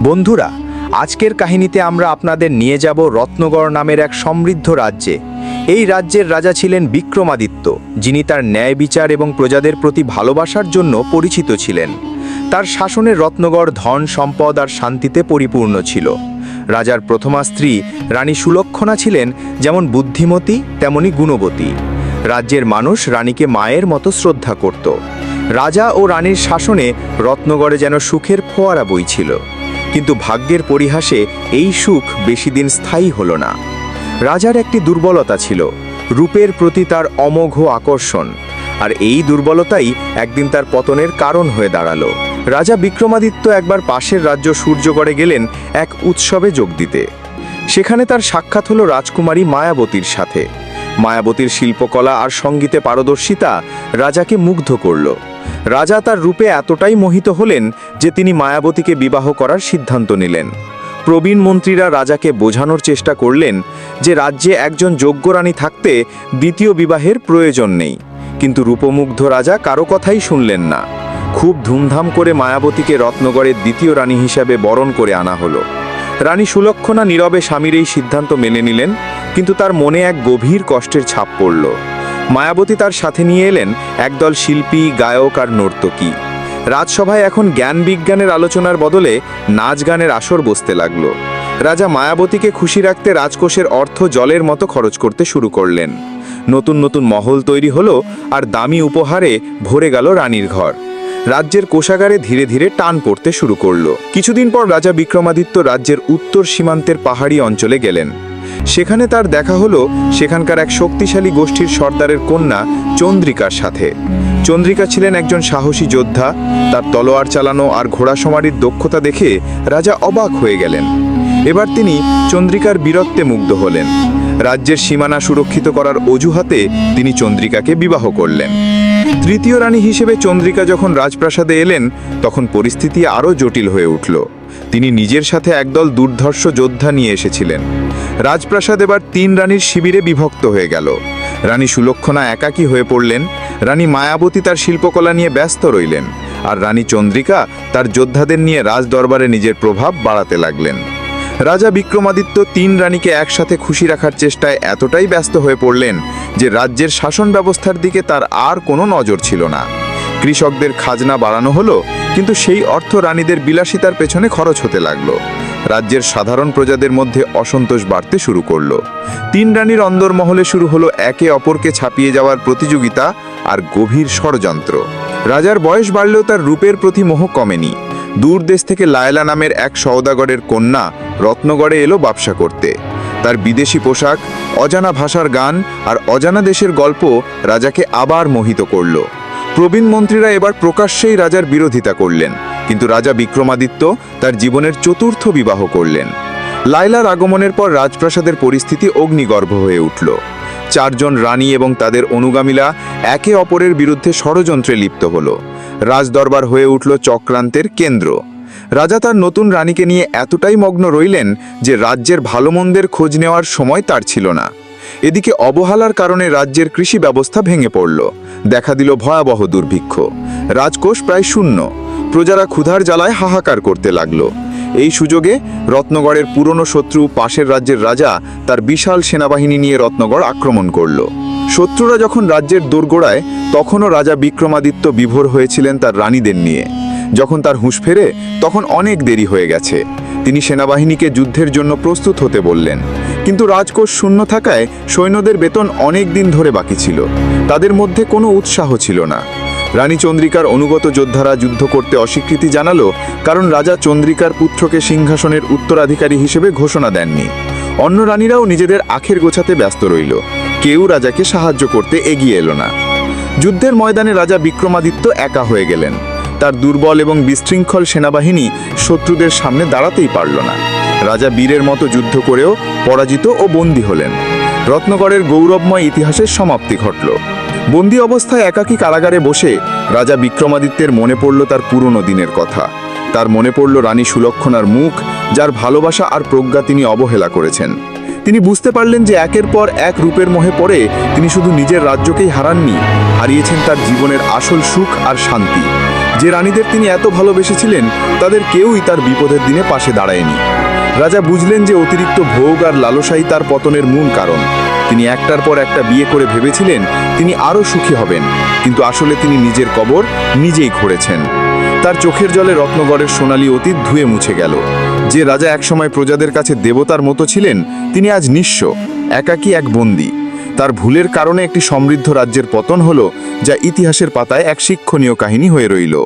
বন্ধুরা, আজকের কাহিনীতে আমরা আপনাদের নিয়ে যাব রত্নগড় নামের এক সমৃদ্ধ রাজ্যে। এই রাজ্যের রাজা ছিলেন বিক্রমাদিত্য, যিনি তার ন্যায় বিচার এবং প্রজাদের প্রতি ভালোবাসার জন্য পরিচিত ছিলেন। তার শাসনে রত্নগড় ধন, সম্পদ আর শান্তিতে পরিপূর্ণ ছিল। রাজার প্রথমা স্ত্রী রানী সুলক্ষণা ছিলেন যেমন বুদ্ধিমতী, তেমনি গুণবতী। রাজ্যের মানুষ রানীকে মায়ের মতো শ্রদ্ধা করত। রাজা ও রানীর শাসনে রত্নগড়ে যেন সুখের ফোয়ারা বইছিল। কিন্তু ভাগ্যের পরিহাসে এই সুখ বেশি দিন স্থায়ী হল না। রাজার একটি দুর্বলতা ছিল, রূপের প্রতি তার অমোঘ আকর্ষণ, আর এই দুর্বলতাই একদিন তার পতনের কারণ হয়ে দাঁড়াল। রাজা বিক্রমাদিত্য একবার পাশের রাজ্য সূর্যগড়ে গেলেন এক উৎসবে যোগ দিতে। সেখানে তার সাক্ষাৎ হলো রাজকুমারী মায়াবতীর সাথে। মায়াবতীর শিল্পকলা আর সঙ্গীতে পারদর্শিতা রাজাকে মুগ্ধ করল। রাজা তার রূপে এতটাই মোহিত হলেন যে তিনি মায়াবতীকে বিবাহ করার সিদ্ধান্ত নিলেন। প্রবীণ মন্ত্রীরা রাজাকে বোঝানোর চেষ্টা করলেন যে রাজ্যে একজন যোগ্য রানী থাকতে দ্বিতীয় বিবাহের প্রয়োজন নেই। কিন্তু রূপমুগ্ধ রাজা কারও কথাই শুনলেন না। খুব ধুমধাম করে মায়াবতীকে রত্নগড়ের দ্বিতীয় রানী হিসাবে বরণ করে আনা হলো। রানী সুলক্ষণা নীরবে স্বামীর এই সিদ্ধান্ত মেনে নিলেন, কিন্তু তার মনে এক গভীর কষ্টের ছাপ পড়ল। মায়াবতী তার সাথে নিয়ে এলেন একদল শিল্পী, গায়ক আর নর্তকী। রাজসভায় এখন জ্ঞান বিজ্ঞানের আলোচনার বদলে নাচ গানের আসর বসতে লাগল। রাজা মায়াবতীকে খুশি রাখতে রাজকোষের অর্থ জলের মতো খরচ করতে শুরু করলেন। নতুন নতুন মহল তৈরি হলো আর দামি উপহারে ভরে গেল রানীর ঘর। রাজ্যের কোষাগারে ধীরে ধীরে টান পড়তে শুরু করল। কিছুদিন পর রাজা বিক্রমাদিত্য রাজ্যের উত্তর সীমান্তের পাহাড়ি অঞ্চলে গেলেন। সেখানে তার দেখা হলো সেখানকার এক শক্তিশালী গোষ্ঠীর সর্দারের কন্যা চন্দ্রিকার সাথে। চন্দ্রিকা ছিলেন একজন সাহসী যোদ্ধা, তার তলোয়ার চালানো আর ঘোড়াসমারির দক্ষতা দেখে রাজা অবাক হয়ে গেলেন। এবার তিনি চন্দ্রিকার বীরত্বে মুগ্ধ হলেন। রাজ্যের সীমানা সুরক্ষিত করার অজুহাতে তিনি চন্দ্রিকাকে বিবাহ করলেন। তৃতীয় রানী হিসেবে চন্দ্রিকা যখন রাজপ্রাসাদে এলেন, তখন পরিস্থিতি আরও জটিল হয়ে উঠল। তিনি নিজের সাথে একদল দুর্ধর্ষ যোদ্ধা নিয়ে এসেছিলেন। রাজপ্রাসাদ এবার তিন রানীর শিবিরে বিভক্ত হয়ে গেল। রানী সুলক্ষণা একাকী হয়ে পড়লেন, রানী মায়াবতী তার শিল্পকলা নিয়ে ব্যস্ত রইলেন, আর রানী চন্দ্রিকা তার যোদ্ধাদের নিয়ে রাজদরবারে নিজের প্রভাব বাড়াতে লাগলেন। রাজা বিক্রমাদিত্য তিন রানীকে একসাথে খুশি রাখার চেষ্টায় এতটাই ব্যস্ত হয়ে পড়লেন যে রাজ্যের শাসন ব্যবস্থার দিকে তার আর কোনো নজর ছিল না। কৃষকদের খাজনা বাড়ানো হলো, কিন্তু সেই অর্থ রানীদের বিলাসিতার পেছনে খরচ হতে লাগল। রাজ্যের সাধারণ প্রজাদের মধ্যে অসন্তোষ বাড়তে শুরু করল। তিন রানীর অন্দরমহলে শুরু হলো একে অপরকে ছাপিয়ে যাওয়ার প্রতিযোগিতা আর গভীর ষড়যন্ত্র। রাজার বয়স বাড়লেও তার রূপের প্রতি মোহ কমেনি। দূর দেশ থেকে লায়লা নামের এক সওদাগরের কন্যা রত্নগড়ে এলো ব্যবসা করতে। তার বিদেশি পোশাক, অজানা ভাষার গান আর অজানা দেশের গল্প রাজাকে আবার মোহিত করল। প্রবীণ মন্ত্রীরা এবার প্রকাশ্যেই রাজার বিরোধিতা করলেন, কিন্তু রাজা বিক্রমাদিত্য তার জীবনের চতুর্থ বিবাহ করলেন। লায়লার আগমনের পর রাজপ্রাসাদের পরিস্থিতি অগ্নিগর্ভ হয়ে উঠল। চারজন রানী এবং তাদের অনুগামীরা একে অপরের বিরুদ্ধে ষড়যন্ত্রে লিপ্ত হল। রাজদরবার হয়ে উঠল চক্রান্তের কেন্দ্র। রাজা তার নতুন রানীকে নিয়ে এতটাই মগ্ন রইলেন যে রাজ্যের ভালো মন্দের খোঁজ নেওয়ার সময় তার ছিল না। এদিকে অবহেলার কারণে রাজ্যের কৃষি ব্যবস্থা ভেঙে পড়ল। দেখা দিল ভয়াবহ দুর্ভিক্ষ। রাজকোষ প্রায় শূন্য। প্রজারা ক্ষুধার জ্বালায় হাহাকার করতে লাগল। এই সুযোগে রত্নগড়ের পুরনো শত্রু, পাশের রাজ্যের রাজা, তার বিশাল সেনাবাহিনী নিয়ে রত্নগড় আক্রমণ করল। শত্রুরা যখন রাজ্যের দোরগোড়ায়, তখনও রাজা বিক্রমাদিত্য বিভোর হয়েছিলেন তার রানীদের নিয়ে। যখন তার হুঁশ ফেরে, তখন অনেক দেরি হয়ে গেছে। তিনি সেনাবাহিনীকে যুদ্ধের জন্য প্রস্তুত হতে বললেন। কিন্তু রাজকোষ শূন্য থাকায় সৈন্যদের বেতন অনেক দিন ধরে বাকি ছিল। তাদের মধ্যে কোনো উৎসাহ ছিল না। রানী চন্দ্রিকার অনুগত যোদ্ধারা যুদ্ধ করতে অস্বীকৃতি জানালো, কারণ রাজা চন্দ্রিকার পুত্রকে সিংহাসনের উত্তরাধিকারী হিসেবে ঘোষণা দেননি। অন্য রানীরাও নিজেদের আখের গোছাতে ব্যস্ত রইল। কেউ রাজাকে সাহায্য করতে এগিয়ে এলো না। যুদ্ধের ময়দানে রাজা বিক্রমাদিত্য একা হয়ে গেলেন। তার দুর্বল এবং বিশৃঙ্খল সেনাবাহিনী শত্রুদের সামনে দাঁড়াতেই পারল না। রাজা বীরের মতো যুদ্ধ করেও পরাজিত ও বন্দী হলেন। রত্নগড়ের গৌরবময় ইতিহাসের সমাপ্তি ঘটল। বন্দী অবস্থায় একাকী কারাগারে বসে রাজা বিক্রমাদিত্যের মনে পড়ল তার পুরনো দিনের কথা। তার মনে পড়ল রানী সুলক্ষণার মুখ, যার ভালোবাসা আর প্রজ্ঞা তিনি অবহেলা করেছেন। তিনি বুঝতে পারলেন যে একের পর এক রূপের মোহে পড়ে তিনি শুধু নিজের রাজ্যকেই হারাননি, হারিয়েছেন তার জীবনের আসল সুখ আর শান্তি। যে রানীদের তিনি এত ভালোবেসেছিলেন, তাদের কেউই তার বিপদের দিনে পাশে দাঁড়ায়নি। রাজা বুঝলেন যে অতিরিক্ত ভোগ আর লালসাই তার পতনের মূল কারণ। তিনি একটার পর একটা বিয়ে করে ভেবেছিলেন তিনি আরও সুখী হবেন, কিন্তু আসলে তিনি নিজের কবর নিজেই ঘুরেছেন। তার চোখের জলে রত্নগড়ের সোনালী অতীত ধুয়ে মুছে গেল। যে রাজা একসময় প্রজাদের কাছে দেবতার মতো ছিলেন, তিনি আজ নিঃস্ব, একাকী এক বন্দী। তার ভুলের কারণে একটি সমৃদ্ধ রাজ্যের পতন হলো, যা ইতিহাসের পাতায় এক শিক্ষণীয় কাহিনী হয়ে রইল।